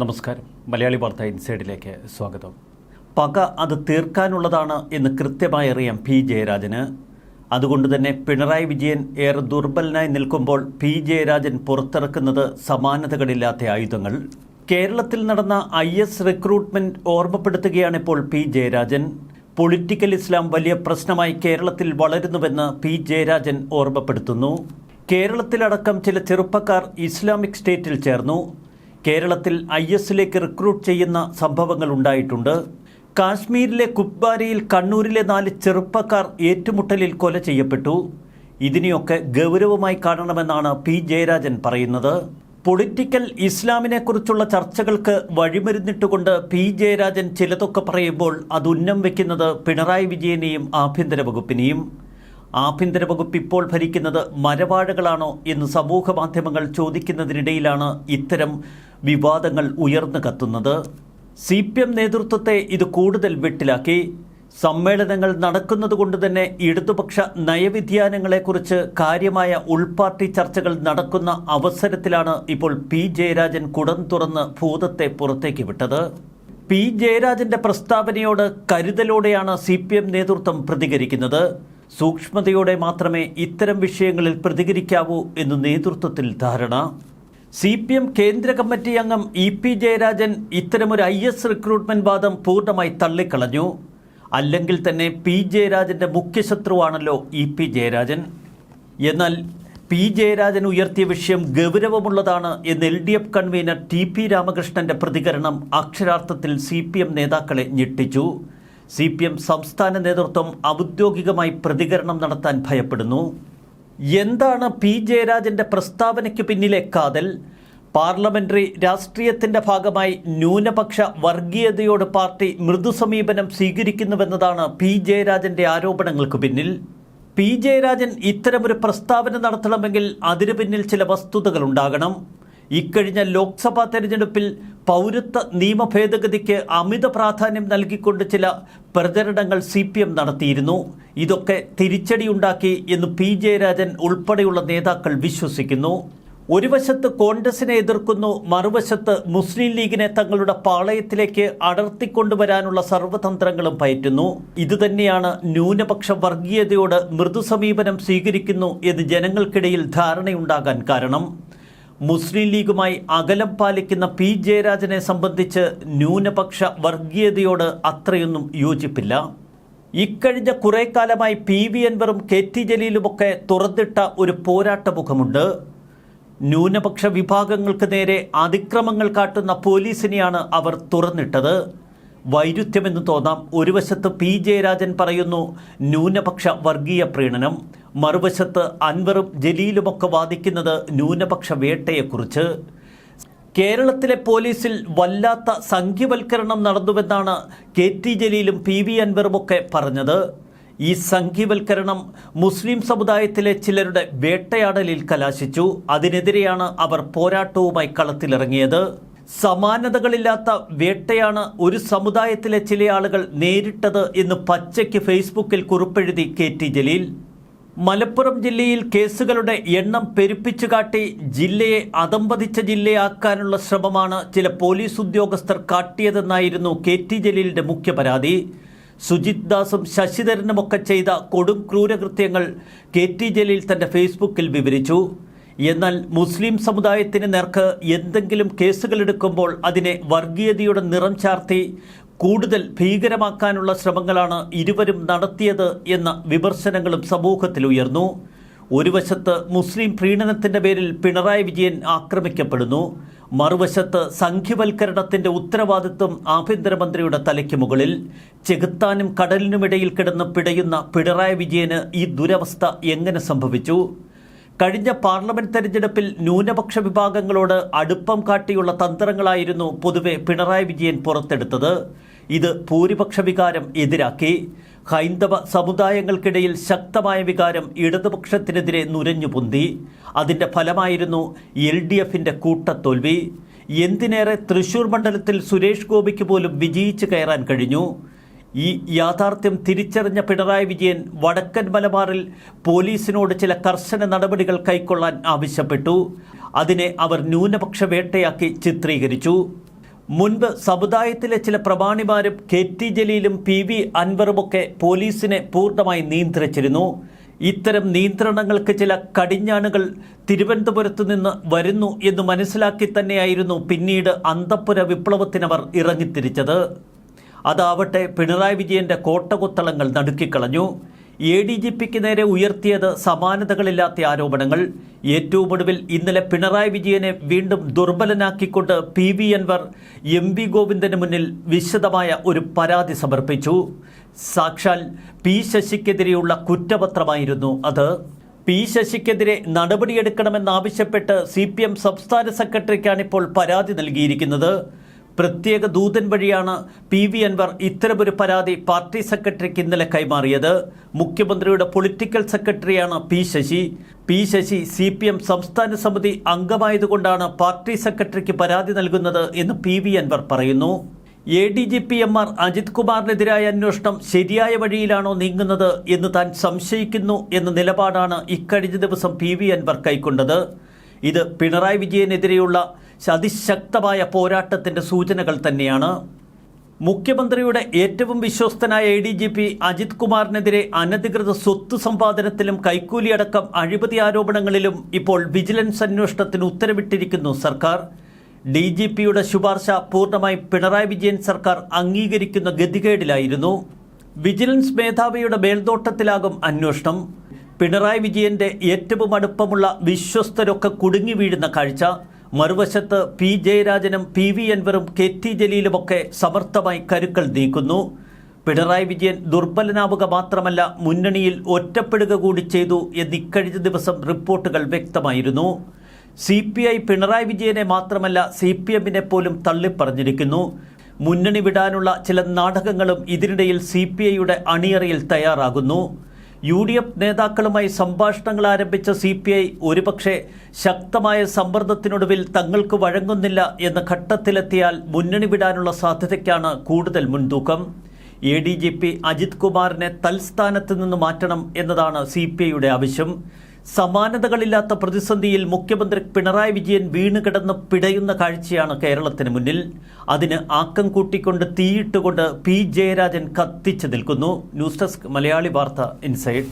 നമസ്കാരം. മലയാളി വാർത്ത ഇൻസൈഡിലേക്ക് സ്വാഗതം. പക അത് തീർക്കാനുള്ളതാണ് എന്ന് കൃത്യമായി അറിയാം പി ജയരാജന്. അതുകൊണ്ട് തന്നെ പിണറായി വിജയൻ ഏറെ ദുർബലനായി നിൽക്കുമ്പോൾ പി ജയരാജൻ പുറത്തിറക്കുന്നത് സമാനതകളില്ലാത്ത ആയുധങ്ങൾ. കേരളത്തിൽ നടന്ന ഐ എസ് റിക്രൂട്ട്മെന്റ് ഓർമ്മപ്പെടുത്തുകയാണ് ഇപ്പോൾ പി ജയരാജൻ. പൊളിറ്റിക്കൽ ഇസ്ലാം വലിയ പ്രശ്നമായി കേരളത്തിൽ വളരുന്നുവെന്ന് പി ജയരാജൻ ഓർമ്മപ്പെടുത്തുന്നു. കേരളത്തിലടക്കം ചില ചെറുപ്പക്കാർ ഇസ്ലാമിക് സ്റ്റേറ്റിൽ ചേർന്നു. കേരളത്തിൽ ഐ എസിലേക്ക് റിക്രൂട്ട് ചെയ്യുന്ന സംഭവങ്ങൾ ഉണ്ടായിട്ടുണ്ട്. കാശ്മീരിലെ കുപ്വാരയിൽ കണ്ണൂരിലെ നാല് ചെറുപ്പക്കാർ ഏറ്റുമുട്ടലിൽ കൊല ചെയ്യപ്പെട്ടു. ഇതിനെയൊക്കെ ഗൗരവമായി കാണണമെന്നാണ് പി ജയരാജൻ പറയുന്നത്. പൊളിറ്റിക്കൽ ഇസ്ലാമിനെക്കുറിച്ചുള്ള ചർച്ചകൾക്ക് വഴിമരുന്നിട്ടുകൊണ്ട് പി ജയരാജൻ ചിലതൊക്കെ പറയുമ്പോൾ അത് ഉന്നം വയ്ക്കുന്നത് പിണറായി വിജയനെയും ആഭ്യന്തര വകുപ്പിനെയും. ആഭ്യന്തര വകുപ്പ് ഇപ്പോൾ ഭരിക്കുന്നത് മരവാഴകളാണോ എന്ന് സമൂഹ മാധ്യമങ്ങൾ ചോദിക്കുന്നതിനിടയിലാണ് ഇത്തരം വിവാദങ്ങൾ ഉയർന്നു കത്തുന്നത്. സി പി എം നേതൃത്വത്തെ ഇത് കൂടുതൽ വെട്ടിലാക്കി. സമ്മേളനങ്ങൾ നടക്കുന്നതുകൊണ്ട് തന്നെ ഇടതുപക്ഷ നയവിധ്യാനങ്ങളെക്കുറിച്ച് കാര്യമായ ഉൾപാർട്ടി ചർച്ചകൾ നടക്കുന്ന അവസരത്തിലാണ് ഇപ്പോൾ പി ജയരാജൻ കുടം തുറന്ന് ഭൂതത്തെ പുറത്തേക്ക് വിട്ടത്. പി ജയരാജന്റെ പ്രസ്താവനയോട് കരുതലോടെയാണ് സി പി എം നേതൃത്വം പ്രതികരിക്കുന്നത്. സൂക്ഷ്മതയോടെ മാത്രമേ ഇത്തരം വിഷയങ്ങളിൽ പ്രതികരിക്കാവൂ എന്ന് നേതൃത്വത്തിൽ ധാരണ. സി പി എം കേന്ദ്ര കമ്മിറ്റി അംഗം ഇ പി ജയരാജൻ ഇത്തരമൊരു ഐ എസ് റിക്രൂട്ട്മെന്റ് വാദം പൂർണമായി തള്ളിക്കളഞ്ഞു. അല്ലെങ്കിൽ തന്നെ പി ജയരാജന്റെ മുഖ്യശത്രുവാണല്ലോ ഇ പി ജയരാജൻ. എന്നാൽ പി ജയരാജൻ ഉയർത്തിയ വിഷയം ഗൗരവമുള്ളതാണ് എന്ന് L D F convener T P രാമകൃഷ്ണന്റെ പ്രതികരണം അക്ഷരാർത്ഥത്തിൽ സി പി എം നേതാക്കളെ ഞെട്ടിച്ചു. സി പി എം സംസ്ഥാന നേതൃത്വം ഔദ്യോഗികമായി പ്രതികരണം നടത്താൻ ഭയപ്പെടുന്നു. എന്താണ് പി ജയരാജന്റെ പ്രസ്താവനയ്ക്ക് പിന്നിലെ കാതൽ? പാർലമെന്ററി രാഷ്ട്രീയത്തിന്റെ ഭാഗമായി ന്യൂനപക്ഷ വർഗീയതയോട് പാർട്ടി മൃദുസമീപനം സ്വീകരിക്കുന്നുവെന്നതാണ് പി ജയരാജന്റെ ആരോപണങ്ങൾക്ക് പിന്നിൽ. പി ജയരാജൻ ഇത്തരമൊരു പ്രസ്താവന നടത്തണമെങ്കിൽ അതിനു പിന്നിൽ ചില വസ്തുതകൾ ഉണ്ടാകണം. ഇക്കഴിഞ്ഞ ലോക്സഭാ തെരഞ്ഞെടുപ്പിൽ പൗരത്വ നിയമ ഭേദഗതിക്ക് അമിത പ്രാധാന്യം നൽകിക്കൊണ്ട് ചില പ്രചരണങ്ങൾ സി പി എം നടത്തിയിരുന്നു. ഇതൊക്കെ തിരിച്ചടിയുണ്ടാക്കി എന്ന് പി ജയരാജൻ ഉൾപ്പെടെയുള്ള നേതാക്കൾ വിശ്വസിക്കുന്നു. ഒരു വശത്ത് കോൺഗ്രസിനെ എതിർക്കുന്നു മറുവശത്ത് മുസ്ലിം ലീഗിനെ തങ്ങളുടെ പാളയത്തിലേക്ക് അടർത്തിക്കൊണ്ടുവരാനുള്ള സർവതന്ത്രങ്ങളും പയറ്റുന്നു. ഇതുതന്നെയാണ് ന്യൂനപക്ഷ വർഗീയതയോട് മൃദുസമീപനം സ്വീകരിക്കുന്നു എന്ന് ജനങ്ങൾക്കിടയിൽ ധാരണയുണ്ടാകാൻ കാരണം. മുസ്ലിം ലീഗുമായി അകലം പാലിക്കുന്ന പി ജയരാജനെ സംബന്ധിച്ച് ന്യൂനപക്ഷ വർഗീയതയോട് അത്രയൊന്നും യോജിപ്പില്ല. ഇക്കഴിഞ്ഞ കുറേ കാലമായി പി വി അൻവറും കെ ടി ജലീലുമൊക്കെ തുറന്നിട്ട ഒരു പോരാട്ടമുഖമുണ്ട്. ന്യൂനപക്ഷ വിഭാഗങ്ങൾക്ക് നേരെ അതിക്രമങ്ങൾ കാട്ടുന്ന പോലീസിനെയാണ് അവർ തുറന്നിട്ടത്. വൈരുദ്ധ്യമെന്ന് തോന്നാം. ഒരു വശത്ത് പി. ജയരാജൻ പറയുന്നു ന്യൂനപക്ഷ വർഗീയ പ്രീണനം. മറുവശത്ത് അൻവറും ജലീലുമൊക്കെ വാദിക്കുന്നത് ന്യൂനപക്ഷ വേട്ടയെക്കുറിച്ച്. കേരളത്തിലെ പോലീസിൽ വല്ലാത്ത സംഖ്യവൽക്കരണം നടന്നുവെന്നാണ് കെ. ടി. ജലീലും പി. വി. അൻവറുമൊക്കെ പറഞ്ഞത്. ഈ സംഖ്യവൽക്കരണം മുസ്ലിം സമുദായത്തിലെ ചിലരുടെ വേട്ടയാടലിൽ കലാശിച്ചു. അതിനെതിരെയാണ് അവർ പോരാട്ടവുമായി കളത്തിലിറങ്ങിയത്. സമാനതകളില്ലാത്ത വേട്ടയാണ് ഒരു സമുദായത്തിലെ ചില ആളുകൾ നേരിട്ടത് എന്ന് പച്ചയ്ക്ക് ഫേസ്ബുക്കിൽ കുറിപ്പെഴുതി കെ ടി ജലീൽ. മലപ്പുറം ജില്ലയിൽ കേസുകളുടെ എണ്ണം പെരുപ്പിച്ചു കാട്ടി ജില്ലയെ അതമ്പതിച്ച ജില്ലയാക്കാനുള്ള ശ്രമമാണ് ചില പോലീസ് ഉദ്യോഗസ്ഥർ കാട്ടിയതെന്നായിരുന്നു കെ ടി ജലീലിന്റെ മുഖ്യ പരാതി. സുജിത് ദാസും ശശിധരനുമൊക്കെ ചെയ്ത കൊടും ക്രൂരകൃത്യങ്ങൾ കെ ടി ജലീൽ തന്റെ ഫേസ്ബുക്കിൽ വിവരിച്ചു. എന്നാൽ മുസ്ലിം സമുദായത്തിന് നേർക്ക് എന്തെങ്കിലും കേസുകൾ എടുക്കുമ്പോൾ അതിനെ വർഗീയതയുടെ നിറം ചാർത്തി കൂടുതൽ ഭീകരമാക്കാനുള്ള ശ്രമങ്ങളാണ് ഇരുവരും നടത്തിയത് എന്ന വിമർശനങ്ങളും സമൂഹത്തിൽ ഉയർന്നു. ഒരു വശത്ത് മുസ്ലിം പ്രീണനത്തിന്റെ പേരിൽ പിണറായി വിജയൻ ആക്രമിക്കപ്പെടുന്നു. മറുവശത്ത് സംഖ്യവൽക്കരണത്തിന്റെ ഉത്തരവാദിത്വം ആഭ്യന്തരമന്ത്രിയുടെ തലയ്ക്ക് മുകളിൽ. ചെകുത്താനും കടലിനുമിടയിൽ കിടന്ന് പിടയുന്ന പിണറായി വിജയന് ഈ ദുരവസ്ഥ എങ്ങനെ സംഭവിച്ചു? കഴിഞ്ഞ പാർലമെന്റ് തെരഞ്ഞെടുപ്പിൽ ന്യൂനപക്ഷ വിഭാഗങ്ങളോട് അടുപ്പം കാട്ടിയുള്ള തന്ത്രങ്ങളായിരുന്നു പൊതുവെ പിണറായി വിജയൻ പുറത്തെടുത്തത്. ഇത് ഭൂരിപക്ഷ വികാരം എതിരാക്കി. ഹൈന്ദവ സമുദായങ്ങൾക്കിടയിൽ ശക്തമായ വികാരം ഇടതുപക്ഷത്തിനെതിരെ നുരഞ്ഞുപൊന്തി അതിന്റെ ഫലമായിരുന്നു എൽ ഡി എഫിന്റെ കൂട്ടത്തോൽവി. എന്തിനേറെ തൃശൂർ മണ്ഡലത്തിൽ സുരേഷ് ഗോപിക്ക് പോലും വിജയിച്ചു കയറാൻ കഴിഞ്ഞു. ഈ യാഥാർത്ഥ്യം തിരിച്ചറിഞ്ഞ പിണറായി വിജയൻ വടക്കൻ മലബാറിൽ പോലീസിനോട് ചില കർശന നടപടികൾ കൈക്കൊള്ളാൻ ആവശ്യപ്പെട്ടു. അതിനെ അവർ ന്യൂനപക്ഷ വേട്ടയാക്കി ചിത്രീകരിച്ചു. മുൻപ് സമുദായത്തിലെ ചില പ്രമാണിമാരും കെ ടി ജലീലും പി വി അൻവറുമൊക്കെ പോലീസിനെ പൂർണമായി നിയന്ത്രിച്ചിരുന്നു. ഇത്തരം നിയന്ത്രണങ്ങൾക്ക് ചില കടിഞ്ഞാണുകൾ തിരുവനന്തപുരത്തു നിന്ന് വരുന്നു എന്ന് മനസ്സിലാക്കി തന്നെയായിരുന്നു പിന്നീട് അന്തപ്പുര വിപ്ലവത്തിനവർ ഇറങ്ങിത്തിരിച്ചത്. അതാവട്ടെ പിണറായി വിജയന്റെ കോട്ടകുത്തളങ്ങൾ നടുക്കിക്കളഞ്ഞു. എ ഡി ജി പിക്ക് നേരെ ഉയർത്തിയത് സമാനതകളില്ലാത്ത ആരോപണങ്ങൾ. ഏറ്റവും ഒടുവിൽ ഇന്നലെ പിണറായി വിജയനെ വീണ്ടും ദുർബലനാക്കിക്കൊണ്ട് P V Anvar M V Govindan മുന്നിൽ വിശദമായ ഒരു പരാതി സമർപ്പിച്ചു. സാക്ഷാൽ പി ശശിക്കെതിരെയുള്ള കുറ്റപത്രമായിരുന്നു അത്. പി ശശിക്കെതിരെ നടപടിയെടുക്കണമെന്നാവശ്യപ്പെട്ട് സി പി എം സംസ്ഥാന സെക്രട്ടറിക്കാണിപ്പോൾ പരാതി നൽകിയിരിക്കുന്നത്. പ്രത്യേക ദൂതൻ വഴിയാണ് പി വി അൻവർ ഇത്തരമൊരു പരാതി പാർട്ടി സെക്രട്ടറിക്ക് ഇന്നലെ കൈമാറിയത്. മുഖ്യമന്ത്രിയുടെ പൊളിറ്റിക്കൽ സെക്രട്ടറിയാണ് P Sasi. P Sasi C P M സംസ്ഥാന സമിതി അംഗമായതുകൊണ്ടാണ് പാർട്ടി സെക്രട്ടറിക്ക് പരാതി നൽകുന്നത് എന്ന് പി വി അൻവർ പറയുന്നു. A D G P M R Ajith കുമാറിനെതിരായ അന്വേഷണം ശരിയായ വഴിയിലാണോ നീങ്ങുന്നത് എന്ന് താൻ സംശയിക്കുന്നു എന്ന നിലപാടാണ് ഇക്കഴിഞ്ഞ ദിവസം പി വി അൻവർ കൈക്കൊണ്ടത്. ഇത് പിണറായി വിജയനെതിരെയുള്ള അതിശക്തമായ പോരാട്ടത്തിന്റെ സൂചനകൾ തന്നെയാണ്. മുഖ്യമന്ത്രിയുടെ ഏറ്റവും വിശ്വസ്തനായ A D G P Ajith കുമാറിനെതിരെ അനധികൃത സ്വത്ത് സമ്പാദനത്തിലും കൈക്കൂലിയടക്കം അഴിമതി ആരോപണങ്ങളിലും ഇപ്പോൾ വിജിലൻസ് അന്വേഷണത്തിന് ഉത്തരവിട്ടിരിക്കുന്നു സർക്കാർ. ഡി ജി പിയുടെ ശുപാർശ പൂർണമായും പിണറായി വിജയൻ സർക്കാർ അംഗീകരിക്കുന്ന ഗതികേടിലായിരുന്നു. വിജിലൻസ് മേധാവിയുടെ മേൽനോട്ടത്തിലാകും അന്വേഷണം. പിണറായി വിജയന്റെ ഏറ്റവും അടുപ്പമുള്ള വിശ്വസ്തരൊക്കെ കുടുങ്ങി വീഴുന്ന കാഴ്ച. മറുവശത്ത് പി ജയരാജനും പി വി അൻവറും കെ ടി ജലീലുമൊക്കെ സമർത്ഥമായി കരുക്കൾ നീക്കുന്നു. പിണറായി വിജയൻ ദുർബലനാവുക മാത്രമല്ല മുന്നണിയിൽ ഒറ്റപ്പെടുക കൂടി ചെയ്തു എന്ന് ഇക്കഴിഞ്ഞ ദിവസം റിപ്പോർട്ടുകൾ വ്യക്തമായിരുന്നു. സി പി ഐ പിണറായി വിജയനെ മാത്രമല്ല സി പി എമ്മിനെ പോലും തള്ളിപ്പറഞ്ഞിരിക്കുന്നു. മുന്നണി വിടാനുള്ള ചില നാടകങ്ങളും ഇതിനിടയിൽ സി പി ഐയുടെ അണിയറയിൽ തയ്യാറാകുന്നു. യു ഡി എഫ് നേതാക്കളുമായി സംഭാഷണങ്ങൾ ആരംഭിച്ച സി പി ഐ ഒരുപക്ഷെ ശക്തമായ സമ്മർദ്ദത്തിനൊടുവിൽ തങ്ങൾക്ക് വഴങ്ങുന്നില്ല എന്ന ഘട്ടത്തിലെത്തിയാൽ മുന്നണി വിടാനുള്ള സാധ്യതയ്ക്കാണ് കൂടുതൽ മുൻതൂക്കം. A D G P Ajith കുമാറിനെ തൽസ്ഥാനത്ത് നിന്ന് മാറ്റണം എന്നതാണ് സി പി ഐയുടെ ആവശ്യം. സമാനതകളില്ലാത്ത പ്രതിസന്ധിയിൽ മുഖ്യമന്ത്രി പിണറായി വിജയൻ വീണുകിടന്ന് പിടയുന്ന കാഴ്ചയാണ് കേരളത്തിന് മുന്നിൽ. അതിന് ആക്കം കൂട്ടിക്കൊണ്ട് തീയിട്ടുകൊണ്ട് പി ജയരാജൻ കത്തിച്ചു നിൽക്കുന്നു. ന്യൂസ് ഡെസ്ക് മലയാളി വാർത്ത ഇൻസൈഡ്.